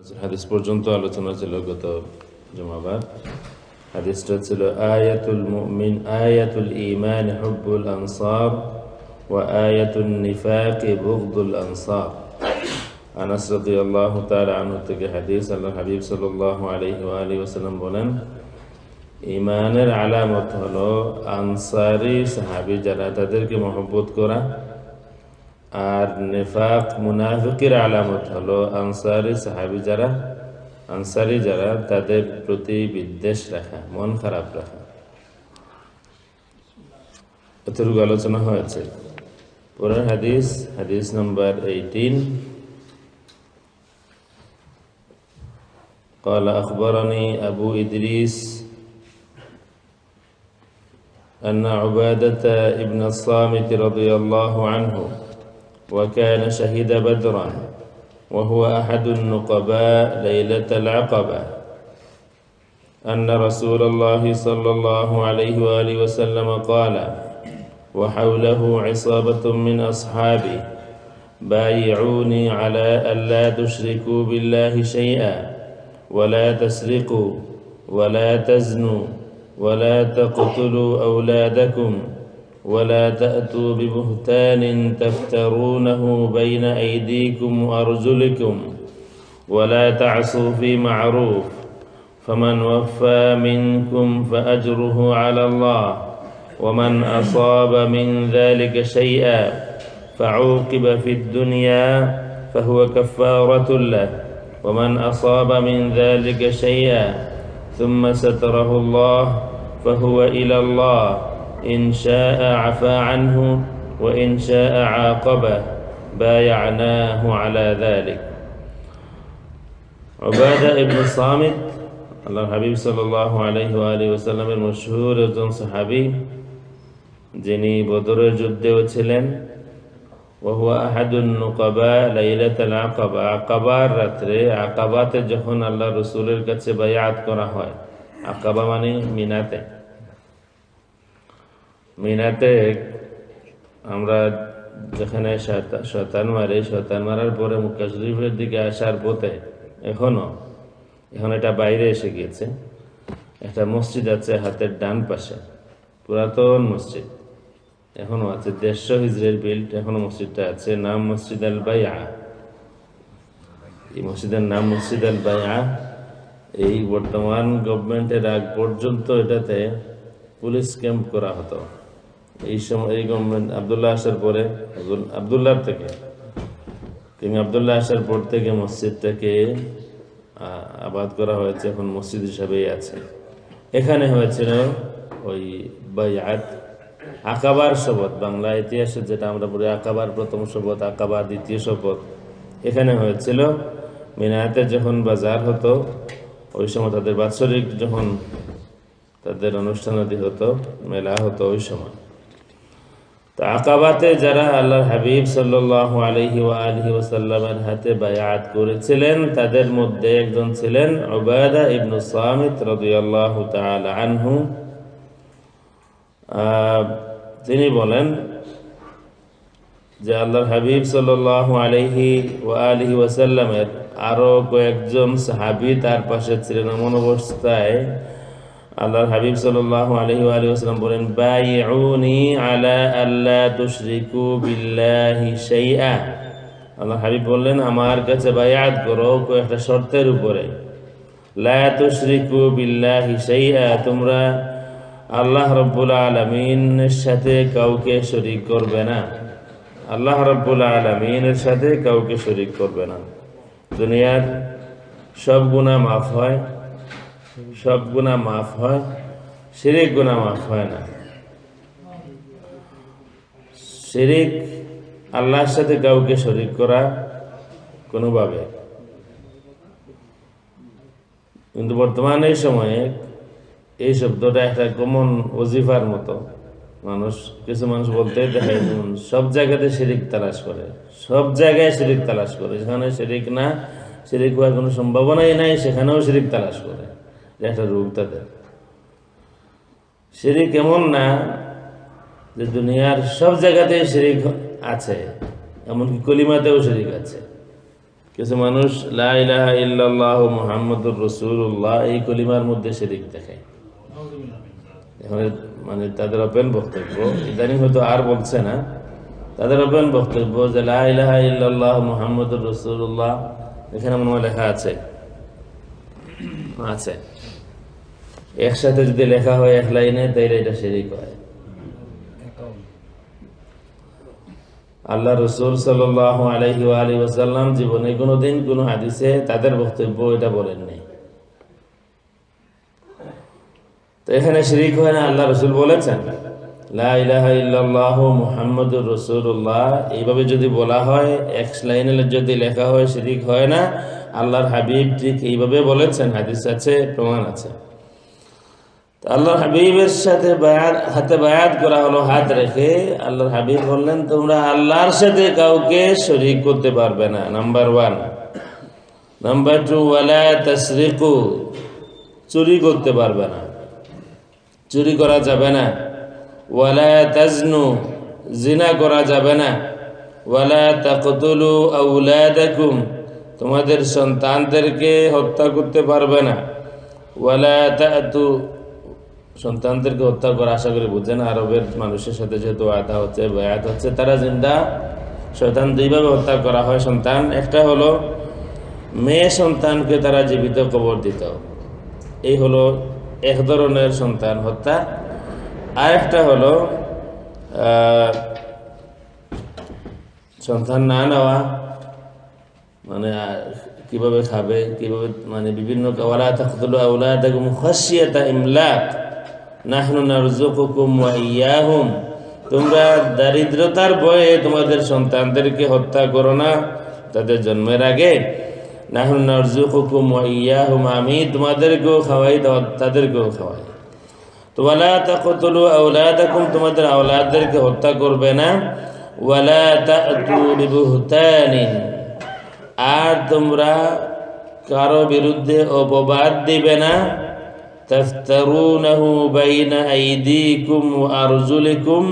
হাদিস পর্যন্ত আলোচনা ছিল গত জমাবার। হাদিসটা ছিল, আয়াতুল মুমিন, আয়াতুল ইমান হুব্বুল আনসার ওয়া আয়াতুল নিফাক, বুগদুল আনসার। আনাস রাদিয়াল্লাহু তাআলা আনহু থেকে হাদিস আল্লাহ হাবিব সাল্লাল্লাহু আলাইহি ওয়া আলিহি ওয়াসাল্লাম বলেন ইমানের আলামত হলো আনসারি সাহাবী যারা তাদেরকে মহব্বত করা আর নেফাক মুনাফিকের আলামত হলো আনসারি সাহাবি যারা আনসারি যারা তাদের প্রতি বিদ্বেষ রাখা মন খারাপ রাখা এতটুকু আলোচনা হয়েছে পরের হাদিস হাদিস নম্বর এইটিন قال أخبرني أبو إدريس أن عبادة ابن الصامت رضي الله عنه وكان شهد بدرا وهو أحد النقباء ليلة العقبة. أن رسول الله صلى الله عليه وآله وسلم قال وحوله عصابة من أصحابه بايعوني على ألا تشركوا بالله شيئا ولا تسرقوا ولا تزنوا ولا تقتلوا أولادكم. ولا تأتوا ببهتان تفترونه بين أيديكم وأرجلكم ولا تعصوا في معروف فمن وفى منكم فأجره على الله ومن أصاب من ذلك شيئا فعوقب في الدنيا فهو كفارة له ومن أصاب من ذلك شيئا ثم ستره الله فهو إلى الله إن شاء عفى عنه وإن شاء عاقبه بايعناه على ذلك عبادة ابن صامت আল্লাহ হাবিব সাল্লাহ আলহি আলী ওসাল্লামের মশহুর একজন সাহাবি যিনি বদরের যুদ্ধেও ছিলেন ওহুয়া আহাদুন নুকাবা লাইলাতাল আকাবা আকাবার রাত্রে আকাবাতে যখন আল্লাহ রসুলের কাছে বায়াত করা হয় আকাবা মানে মিনাতে মিনাতে আমরা যেখানে শতান মারি শতান মারার পরে মুক্কা শরীফের দিকে আসার পথে এখনও, এখন এটা বাইরে এসে গিয়েছে। একটা মসজিদ আছে হাতের ডান পাশে, পুরাতন মসজিদ। এখনও আছে দেড়শো হিজরের বিল্ড এখনও মসজিদটা আছে, নাম মসজিদ আল বাইয়া। এই মসজিদের নাম মসজিদ আল বাইয়া, এই বর্তমান গভর্নমেন্টের আগ পর্যন্ত এটাতে পুলিশ ক্যাম্প করা হতো। এই সময় এই গভর্নমেন্ট আবদুল্লাহ আসার পরে আবদুল্লাহ থেকে কিং আবদুল্লাহ আসার পর থেকে মসজিদটাকে আবাদ করা হয়েছে, এখন মসজিদ হিসাবেই আছে। এখানে হয়েছিল ওই বাইয়াত আকাবার শপথ, বাংলা ইতিহাসে যেটা আমরা বলি আকাবার প্রথম শপথ, আকাবার দ্বিতীয় শপথ। এখানে হয়েছিল, মিনায়াতে যখন বাজার হতো, ওই সময় তাদের বাৎসরিক যখন তাদের অনুষ্ঠানাদি হতো, মেলা হতো ওই সময়। তো আকাবাতে যারা আল্লাহ হাবিব সাল্লাহ আলহি আলহি ওসাল্লামের হাতে বায়াত করেছিলেন, তাদের মধ্যে একজন ছিলেন ওবায়দা ইবনু সামিত রদিয়াল্লাহ আনহু। তিনি বলেন যে আল্লাহর হাবিব সাল্লাহ আলহি ও আলহি ওসাল্লামের আরও কয়েকজন সাহাবি তার পাশে ছিলেন এমন অবস্থায় আল্লাহর হাবিব সাল্লাল্লাহু আলাইহি ওয়া আলিহি ওয়াসাল্লাম বলেন, বাইউনি আলা আল্লা তুশরিকু বিল্লাহি শাইআ। আল্লাহ হাবিব বললেন, আমার কাছে বায়াত করো একটা শর্তের উপরে। লা তুশরিকু বিল্লাহি শাইআ, তোমরা আল্লাহ রব্বুল আলামিনের সাথে কাউকে শরীক করবে না। আল্লাহ রব্বুল আলামিনের সাথে কাউকে শরীক করবে না। দুনিয়ার সব গুনাহ মাফ হয়। সব গুণা মাফ হয়, শিরিক গুণা মাফ হয় না। শিরিক আল্লাহর সাথে কাউকে শরিক করা কোনোভাবে। কিন্তু বর্তমান এই সময়ে এই শব্দটা একটা কমন ওজিফার মতো। মানুষ, কিছু মানুষ বলতে দেখে, সব জায়গাতে শিরিক তালাশ করে। সব জায়গায় শিরিক তালাশ করে, যেখানে শিরিক না, শিরিক হওয়ার কোনো সম্ভাবনাই নাই, সেখানেও শিরিক তালাশ করে। একটা রোগ তাদের। শিরিক এমন না যে দুনিয়ার সব জায়গাতে শিরিক আছে, এমনকি কলিমাতেও শিরিক আছে। কিছু মানুষ, লা ইলাহা ইল্লাল্লাহু মুহাম্মাদুর রাসূলুল্লাহ এই কলিমার মধ্যে শিরিক দেখায়। মানে তাদের ওপেন বক্তব্য, ইদানিং হয়তো আর বলছে না। তাদের ওপেন বক্তব্য যে, লা ইলাহা ইল্লাল্লাহ মুহাম্মাদুর রাসূলুল্লাহ এখানে মনে লেখা আছে। আছে। একসাথে যদি লেখা হয় এক লাইনে, তাইলে এটা শিরিক হয়। আল্লাহ রসুল সাল্লাহ আলহি আলী ওসাল্লাম জীবনে কোনোদিন কোনো হাদিসে তাদের বক্তব্য এটা বলেননি তো এখানে শিরিক হয় না, আল্লাহ রসুল বলেছেন মুহাম্মাদুর রাসূলুল্লাহ। এইভাবে যদি বলা হয়, এক লাইনে যদি লেখা হয়, শিরিক হয় না, আল্লাহর হাবিব ঠিক এইভাবে বলেছেন, হাদিস আছে, প্রমাণ আছে। আল্লাহর হাবিবের সাথে বায়াত, হাতে বায়াত করা হলো, হাত রেখে আল্লাহর হাবিব বললেন, তোমরা আল্লাহর সাথে কাউকে শরিক করতে পারবে না। নাম্বার ওয়ান নাম্বার টু ওয়ালা চুরি করতে পারবে না। চুরি করা যাবে না। ওয়ালা তাজনু জিনা করা যাবে না। ওয়ালা তাকতুলু আউলাদাকুম তোমাদের সন্তানদেরকে হত্যা করতে পারবে না। ওয়ালা তাতু সন্তানদেরকে হত্যা করা আশা করি বুঝেন আরবের মানুষের সাথে যেহেতু আদা হচ্ছে বয়াত হচ্ছে তারা জিন্দা। সন্তান দুইভাবে হত্যা করা হয় সন্তান। একটা হলো মেয়ে সন্তানকে তারা জীবিত কবর দিত। এই হলো এক ধরনের সন্তান হত্যা। আরেকটা হলো আহ, সন্তান না নেওয়া মানে কীভাবে খাবে কীভাবে মানে বিভিন্ন ওয়ালা তাকতুলু আওলাদাকুম খাশিয়াতা ইমলাক। নাহনু নারযুকুকুম ওয়া ইয়াহুম। তোমরা দারিদ্রতার ভয়ে তোমাদের সন্তানদেরকে হত্যা করো না, তাদের জন্মের আগে। নাহনু নারযুকুকুম ওয়া ইয়াহুম, আমি তোমাদেরকেও খাওয়াই, তাদেরকেও খাওয়াই। ওয়ালা তাকতুলু আওলাদাকুম, তোমাদের আওলাদদেরকে হত্যা করবে না। ওয়ালা তাতু বিবুহতানিন, আর তোমরা কারও বিরুদ্ধে অপবাদ দিবে না। تفترونه بين أيديكم وأرجلكم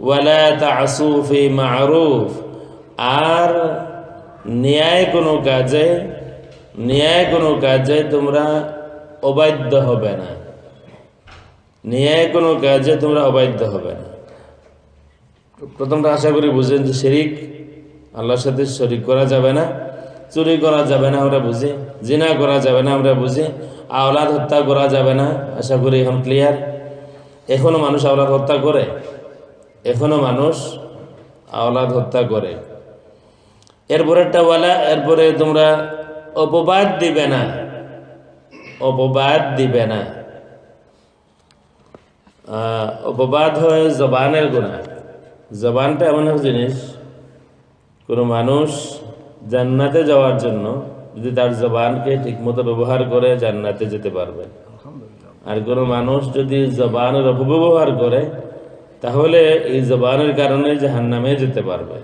ولا تعصوا في معروف আর ন্যায় কোনো কাজে ন্যায় কোনো কাজে তোমরা অবাধ্য হবে না ন্যায় কোনো কাজে তোমরা অবাধ্য হবে না প্রথমটা আশা করি বুঝেন যে শিরিক আল্লাহর সাথে শরিক করা যাবে না চুরি করা যাবে না আমরা বুঝি জিনা করা যাবে না আমরা বুঝি আওলাদ হত্যা করা যাবে না, আশা করি এখন ক্লিয়ার এখনও মানুষ আওলাদ হত্যা করে? এখনও মানুষ আওলাদ হত্যা করে। এরপরেরটা ওয়ালা, এরপরে তোমরা অপবাদ দিবে না। অপবাদ দিবে না। অপবাদ হয় জবানের গুণা। জবানটা এমন এক জিনিস, কোনো মানুষ জান্নাতে যাওয়ার জন্য যদি তার জবানকে ঠিকমতো ব্যবহার করে জান্নাতে যেতে পারবে। আর কোনো মানুষ যদি জবানের অপব্যবহার করে তাহলে এই জবানের কারণে জাহান্নামে যেতে পারবে।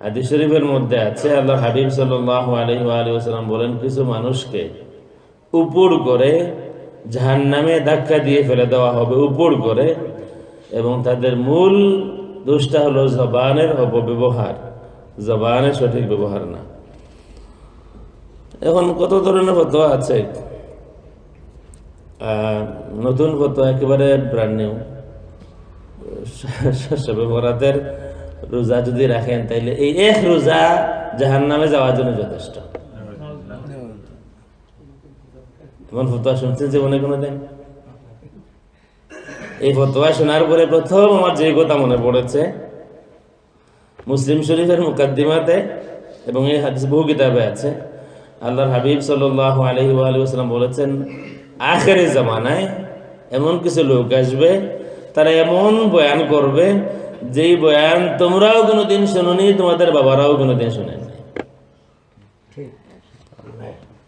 হাদিস শরীফের মধ্যে আছে আল্লাহ হাবিব সাল্লাহ আলহি বলেন কিছু মানুষকে উপর করে জাহান্নামে ধাক্কা দিয়ে ফেলে দেওয়া হবে উপর করে এবং তাদের মূল দোষটা হলো জবানের অপব্যবহার। জবানের সঠিক ব্যবহার না। এখন কত ধরনের ফতোয়া আছে? নতুন ফতোয়া একেবারে ব্র্যান্ড নিউ সবে বরাতের রোজা যদি রাখেন, তাইলে এই এক রোজা জাহান নামে যাওয়ার জন্য যথেষ্ট। তোমার ফতোয়া শুনছেন জীবনে কোনো দিন এই ফতোয়া শোনার পরে প্রথম আমার যে কথা মনে পড়েছে, মুসলিম শরীফের মুকাদ্দিমাতে এবং এই হাদিস বহু কিতাবে আছে আল্লাহর হাবিব সাল্লাহ আলহি আলহিম বলেছেন আখের জামানায় এমন কিছু লোক আসবে তারা এমন বয়ান করবে যেই বয়ান তোমরাও কোনোদিন শোনোনি তোমাদের বাবারাও কোনোদিন শোনেন।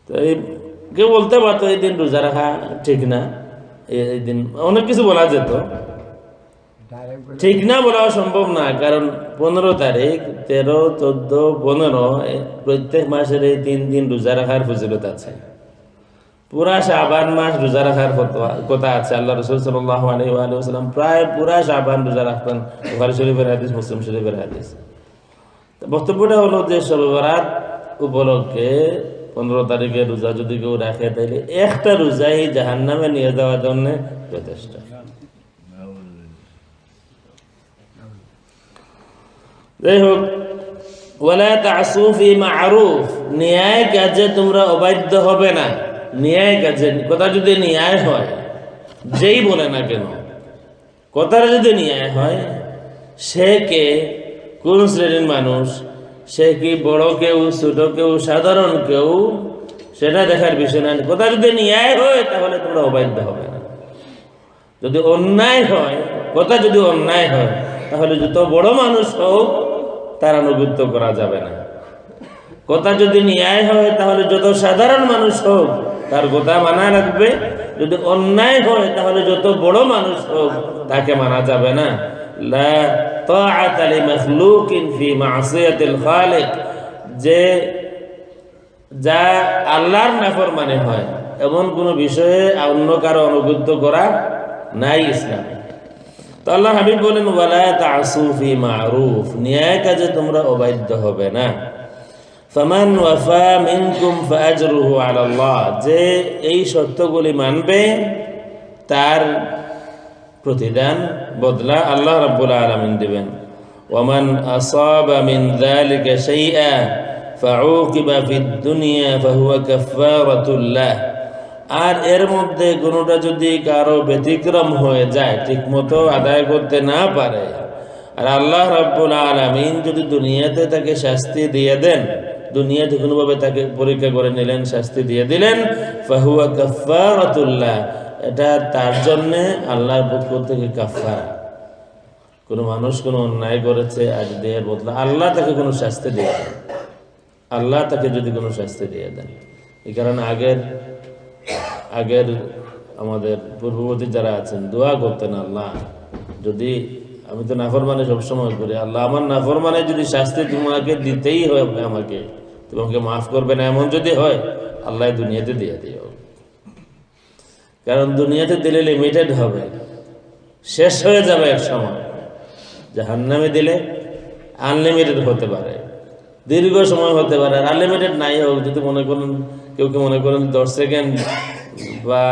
তো এই কেউ বলতে পারতো এই দিন রোজা রাখা ঠিক না এই- এই দিন অনেক কিছু বলা যেত। ঠিক না বলা সম্ভব না, কারণ পনেরো তারিখ, তেরো, চোদ্দ, পনেরো প্রত্যেক মাসের এই তিন দিন রোজা রাখার ফজিলত আছে। পুরা শাবান মাস রোজা রাখার কথা আছে। আল্লাহ রসুল সাল্লাহ আলহিম প্রায় পুরা শাবান রোজা রাখতেন, বুখারী শরীফের হাদিস, মুসলিম শরীফের হাদিস। বক্তব্যটা হলো যে সবে বরাত উপলক্ষে পনেরো তারিখে রোজা যদি কেউ রাখে তাহলে একটা রোজাই জাহান নামে নিয়ে যাওয়ার জন্য যথেষ্ট। যাই হোক ওয়ালা তাসুফি মারুফ ন্যায় কাজে তোমরা অবাধ্য হবে না। ন্যায় কাজে, কথা যদি ন্যায় হয়, যেই বলে না কেন, কথাটা যদি ন্যায় হয়, সে কে? কোন শ্রেণির মানুষ? সে কি বড় কেউ, ছোট কেউ, সাধারণ কেউ? সেটা দেখার বিষয় না। কথা যদি ন্যায় হয়, তাহলে তোমরা অবাধ্য হবে না। যদি অন্যায় হয়, কথা যদি অন্যায় হয়, তাহলে যত বড় মানুষ হোক তার আনুগত্য করা যাবে না। কথা যদি ন্যায় হয়, তাহলে যত সাধারণ মানুষ হোক, তার কথা মানা রাখবে। যদি অন্যায় হয়, তাহলে যত বড় মানুষ হোক, তাকে মানা যাবে না। যে, যা আল্লাহর নাফরমানে হয়, এমন কোনো বিষয়ে অন্য কারও অনুগত্য করা নাই ইসলামে। তো আল্লাহ হাবিব বলেন, ওয়ালা তাসু ফি মারুফ ন্যায় কাজে তোমরা অবাধ্য হবে না। ফামান ওয়াফা মিনকুম ফাজরুহু আলা আল্লাহ যে এই শর্তগুলি মানবে, তার প্রতিদান, বদলা আল্লাহ রাব্বুল আলামিন দিবেন। ওয়ামান আসাবা মিন যালিকা শাইআ ফাউকিবা ফিদ দুনিয়া ফাহুয়া কাফারাতুল্লাহ আর এর মধ্যে কোনোটা যদি কারও ব্যতিক্রম হয়ে যায়, ঠিকমতো আদায় করতে না পারে, আর আল্লাহ রাব্বুল আলামিন যদি দুনিয়াতে তাকে শাস্তি দিয়ে দেন, দুনিয়াতে কোনোভাবে তাকে পরীক্ষা করে নিলেন, শাস্তি দিয়ে দিলেন, ফাহুয়া কাফারাতুল্লাহ এটা তার জন্যে আল্লাহর পক্ষ থেকে কাফারা কোনো মানুষ কোনো অন্যায় করেছে, আজ দেহের বদলা আল্লাহ তাকে কোনো শাস্তি দিয়ে দেন। আল্লাহ তাকে যদি কোনো শাস্তি দিয়ে দেন। এই কারণে আগের আগের আমাদের পূর্ববর্তী যারা আছেন, দোয়া করতেন আল্লাহ। যদি আমি তো নাফরমানে সবসময় করি, আল্লাহ আমার নাফরমানে যদি শাস্তি তোমাকে দিতেই হবে আমাকে, তোমাকে মাফ করবে না, এমন যদি হয়, আল্লাহ দুনিয়াতে দিয়ে দিও। কারণ দুনিয়াতে দিলে লিমিটেড হবে। শেষ হয়ে যাবে এক সময়। জাহান্নামে দিলে আনলিমিটেড হতে পারে। দীর্ঘ সময় হতে পারে। আনলিমিটেড নাই হোক, যদি মনে করেন, কেউ কেউ মনে করেন দশ সেকেন্ড বা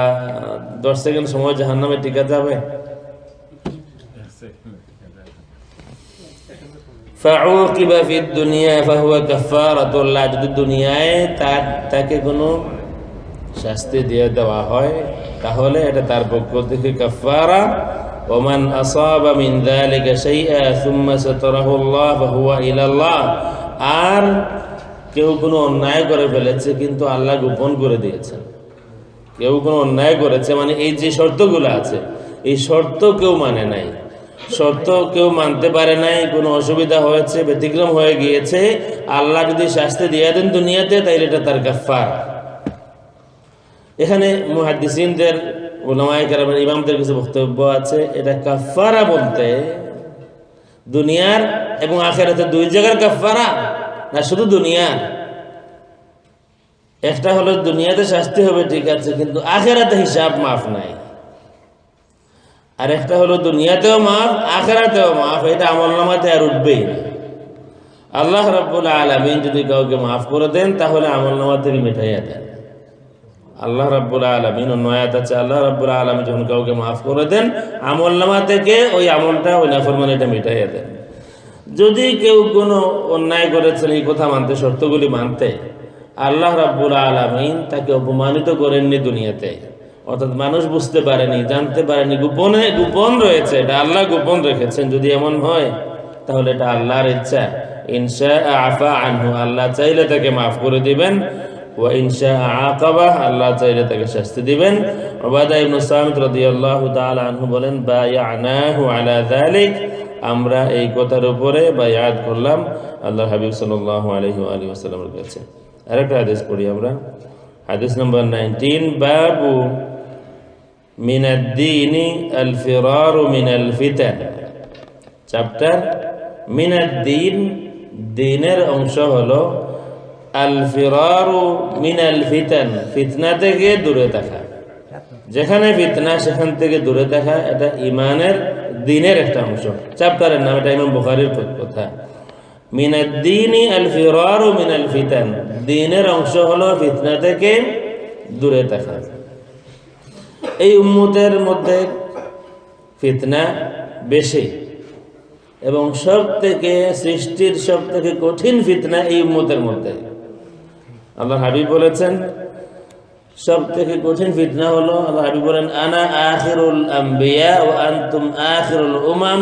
দশ সেকেন্ড সময় জাহান নামে টিকা যাবে। যদি দুনিয়ায় তার, তাকে কোনো শাস্তি দিয়ে দেওয়া হয়, তাহলে এটা তার আর কেউ কোনো অন্যায় করে ফেলেছে, কিন্তু আল্লাহ গোপন করে দিয়েছেন। কেউ কোনো অন্যায় করেছে মানে এই যে শর্তগুলো আছে, এই শর্ত কেউ মানে নাই। শর্ত কেউ মানতে পারে নাই, কোনো অসুবিধা হয়েছে, ব্যতিক্রম হয়ে গিয়েছে, আল্লাহ যদি শাস্তি দিয়ে দেন দুনিয়াতে, তাইলে এটা তার গাফার এখানে মুহাদ্দিসিনদের ওলামায় ইমামদের কিছু বক্তব্য আছে। এটা কাফারা বলতে দুনিয়ার এবং আখেরাতে দুই জায়গার কাফারা না, শুধু দুনিয়ার? একটা হলো দুনিয়াতে শাস্তি হবে, ঠিক আছে, কিন্তু আখেরাতে হিসাব মাফ নাই। আর একটা হলো দুনিয়াতেও মাফ, আখেরাতেও মাফ, এটা আমল নামাতে আর উঠবেই না। আল্লাহ রাব্বুল আলমিন যদি কাউকে মাফ করে দেন, তাহলে আমল নামা থেকে মিঠাইয়া দেন। আল্লাহ রাব্বুল আলমিন নয়াত আছে, আল্লাহ রাব্বুল আলমিন যখন কাউকে মাফ করে দেন, আমল নামা থেকে ওই আমলটা, ওই নাফরমানিটা মিঠাইয়া দেন। যদি কেউ কোনো অন্যায় করেছেন এই কথা মানতে শর্তগুলি মানতে আল্লাহ রাব্বুল আলমিন তাকে অপমানিত করেননি দুনিয়াতে। অর্থাৎ মানুষ বুঝতে পারেনি, জানতে পারেনি, গোপনে, গোপন রয়েছে, এটা আল্লাহ গোপন রেখেছেন। যদি এমন হয়, তাহলে এটা আল্লাহর ইচ্ছা। ইনশা আফা আনহু, আল্লাহ চাইলে তাকে মাফ করে দিবেন। ও ইনশা আকাবা, আল্লাহ চাইলে তাকে শাস্তি দিবেন। ওবাদা ইবনু সামিত রাদিয়াল্লাহু তাআলা আনহু বলেন, বায়ানাহু আলা যালিক। আমরা এই কথার উপরে বায়াত করলাম। আল্লাহ হাবিব সাল্লাল্লাহু আলাইহি ওয়া আলিহি ওয়াসাল্লামের কাছে। আরেকটা হাদিস পড়ি আমরা। হাদিস নম্বর নাইনটিন বাবু মিনাদ্দিনি আল ফিরার মিনাল ফিতান। চ্যাপ্টার মিনাদ্দিন দিনের অংশ হলো আল ফিরারু মিনাল ফিতান, ফিতনা থেকে দূরে থাকা। যেখানে ফিতনা সেখান থেকে দূরে থাকা, এটা ইমানের দিনের একটা অংশ। চ্যাপ্টারের নাম এটা ইমাম বুখারির কথা। মিনাদ দিনই আল ফিরারু মিনাল ফিতান দিনের অংশ হলো ফিতনা থেকে দূরে থাকা। এই উম্মতের মধ্যে ফিতনা বেশি এবং সব থেকে সৃষ্টির সব থেকে কঠিন ফিতনা এই উম্মতের মধ্যে। আল্লাহ হাবিব বলেছেন সব থেকে কঠিন ফিতনা হলো আল্লাহ হাবিব বলেন, আনা আখিরুল আম্বিয়া ও আনতুম আখিরুল উমাম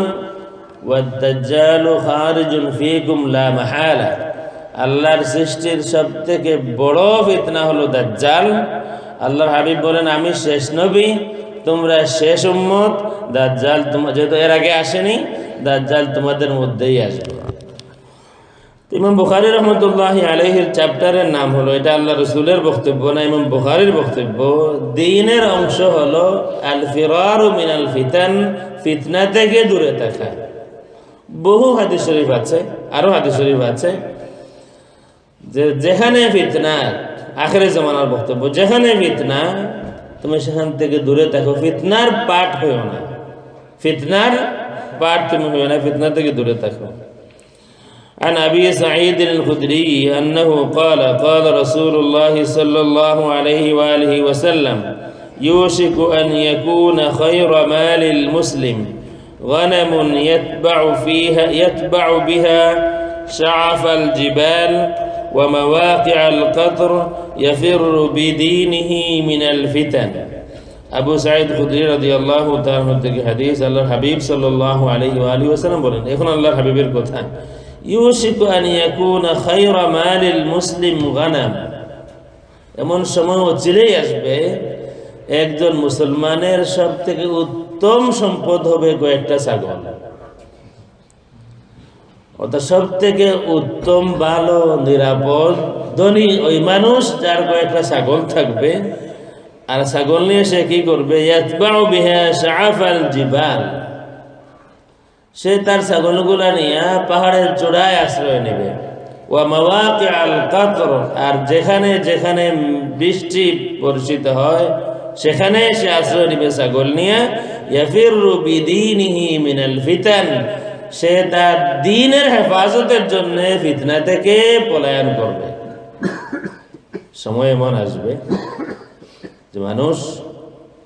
ওয়াদ-দাজ্জালু খারিজুন ফীকুম লা আল্লাহর সৃষ্টির সব থেকে বড় ফিতনা হলো দাজ্জাল। আল্লাহর হাবিব বলেন, আমি শেষ নবী, তোমরা শেষ উম্মত। দাজ্জাল তোমার যেহেতু এর আগে আসেনি, দাজ্জাল তোমাদের মধ্যেই আসবে। ইমাম বুখারি রহমতুল্লাহ আলহির চ্যাপ্টারের নাম হলো, এটা আল্লাহ রসুলের বক্তব্য না, ইমাম বুখারির বক্তব্য। দিনের অংশ হলো আল ফিরার মিনাল ফিতান ফিতনা থেকে দূরে থাকা। বহু হাদিস শরীফ আছে আরো হাদিস শরীফ আছে যে যেখানে ফিতনা আখেরে জমানার বক্তব্য যেখানে ফিতনা তুমি সেখান থেকে দূরে থাকো ফিতনার পাঠ হইও না ফিতনার পাঠ তুমি হইও না ফিতনা থেকে দূরে থাকো عن أبي سعيد الخدري أنه قال قال رسول الله صلى الله عليه وآله وسلم يوشك أن يكون خير مال المسلم غنم يتبع فيها يتبع بها شعف الجبال ومواقع القطر يفر بدينه من الفتن আবু সাইদ খুদরি রাদিয়াল্লাহু তাআলা থেকে হাদিস আল্লাহর হাবিব সাল্লাল্লাহু আলাইহি ওয়া আলিহি ওয়াসাল্লাম বলেন এখন আল্লাহর হাবিবের কথা ইউশিকু আন ইয়াকুনা খায়রা মালিল মুসলিম গানাম এমন সময় চিলেই আসবে একজন মুসলমানের সব থেকে উত্তম সম্পদ হবে কয়েকটা ছাগল। অর্থাৎ সব থেকে উত্তম, ভালো, নিরাপদ, ধনী ওই মানুষ যার কয়েকটা ছাগল থাকবে। আর ছাগল নিয়ে সে কি করবে? সে তার ছাগলগুলা নিয়ে পাহাড়ের চূড়ায় আশ্রয় নেবে। আর যেখানে যেখানে বৃষ্টি বর্ষিত হয়, সেখানে সে আশ্রয় নেবে ছাগল নিয়ে। সে তার দিনের হেফাজতের জন্য ফিতনা থেকে পলায়ন করবে। সময় এমন আসবে যে মানুষ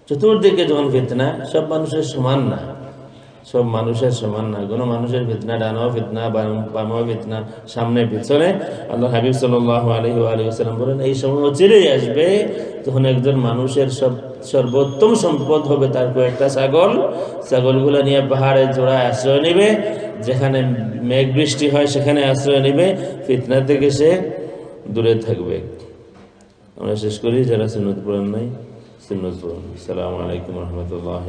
চতুর্দিকে যখন ফিতনা, সব মানুষের সমান না। সব মানুষের সমান না। কোনো মানুষের ফিতনা, ডানাও ফিতনা বামাও ফিতনা, সামনে, পিছনে। আল্লাহ হাবিব সাল্লাহ আলহি আলহিসাল্লাম বলেন, এই সময় চিরেই আসবে। তখন একজন মানুষের সব সর্বোত্তম সম্পদ হবে তার কয়েকটা ছাগল। ছাগলগুলো নিয়ে পাহাড়ে জোড়ায় আশ্রয় নেবে। যেখানে মেঘ বৃষ্টি হয়, সেখানে আশ্রয় নেবে। ফিতনা থেকে সে দূরে থাকবে। আমরা শেষ করি, যারা সুন্নত পুরাণ নাই, সুন্নত পুরাণ সালামু আলাইকুম রহমতুল্লাহ